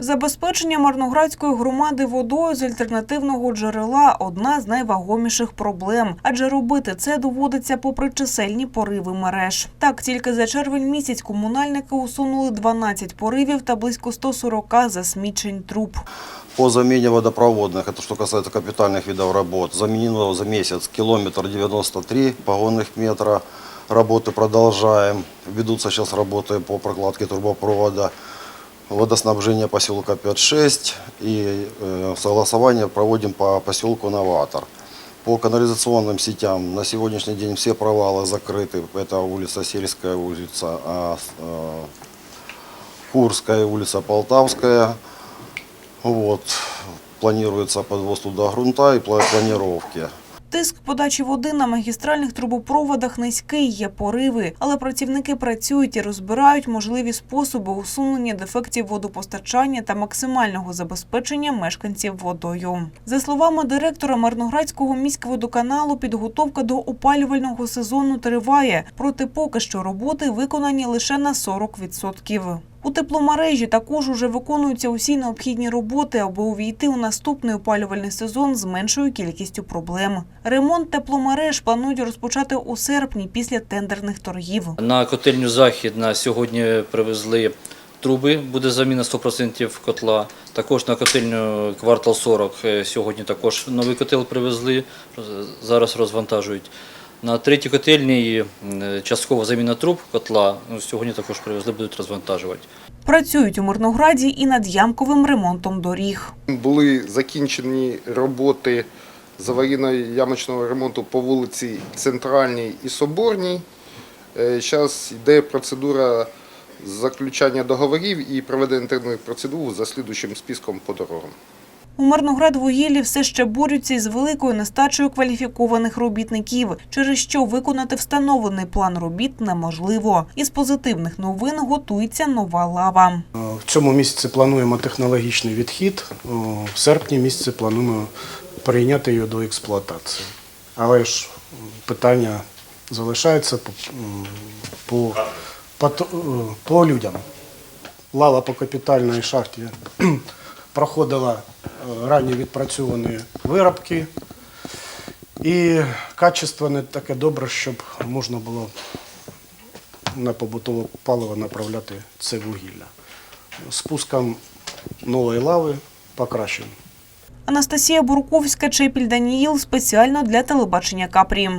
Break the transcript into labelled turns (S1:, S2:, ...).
S1: Забезпечення Марноградської громади водою з альтернативного джерела одна з найвагоміших проблем, адже робити це доводиться попри чисельні пориви мереж. Так, тільки за червень місяць комунальники усунули 12 поривів та близько 140 засмічень труб.
S2: По замене водопроводных, это что касается капитальных видов работ, заменено за месяц километр 93 погонных метра. Работы продолжаем. Ведутся сейчас работы по прокладке трубопровода Водоснабжения поселка 5-6 и э, согласование проводим по поселку Новатор. По канализационным сетям на сегодняшний день все провалы закрыты. Это улица Сельская, улица а, э, Курская, улица Полтавская. Вот. Планируется подвоз туда грунта и пла- планировки.
S1: Тиск подачі води на магістральних трубопроводах низький, є пориви, але працівники працюють і розбирають можливі способи усунення дефектів водопостачання та максимального забезпечення мешканців водою. За словами директора Марноградського міськводоканалу, підготовка до опалювального сезону триває, проте поки що роботи виконані лише на 40%. У тепломережі також уже виконуються усі необхідні роботи, аби увійти у наступний опалювальний сезон з меншою кількістю проблем. Ремонт тепломереж планують розпочати у серпні після тендерних торгів.
S3: На котельню Захід на сьогодні привезли труби, буде заміна 100% котла. Також на котельню квартал 40 е, сьогодні також новий котел привезли, зараз розвантажують. На третій котельні е, часткова заміна труб котла. ну, Сьогодні також привезли, будуть розвантажувати.
S1: Працюють у Мирнограді і над ямковим ремонтом доріг.
S4: Були закінчені роботи з аварійно-ямочного ремонту по вулиці Центральній і Соборній. Зараз йде процедура заключання договорів і проведення тендерних процедур за слідуючим списком по дорогам.
S1: У Мирноградвугіллі все ще борються із великою нестачею кваліфікованих робітників, через що виконати встановлений план робіт неможливо. Із позитивних новин готується нова лава.
S5: В цьому місяці плануємо технологічний відхід. В серпні місяці плануємо прийняти її до експлуатації. Але ж питання залишається по, по, по, по людям. Лава по капітальній шахті проходила ранні відпрацьовані виробки. І качество не таке добре, щоб можна було на побутове паливо направляти це вугілля. Спуском нової лави покращимо.
S1: Анастасія Бурковська, Чепіль Даніїл спеціально для телебачення Капрі.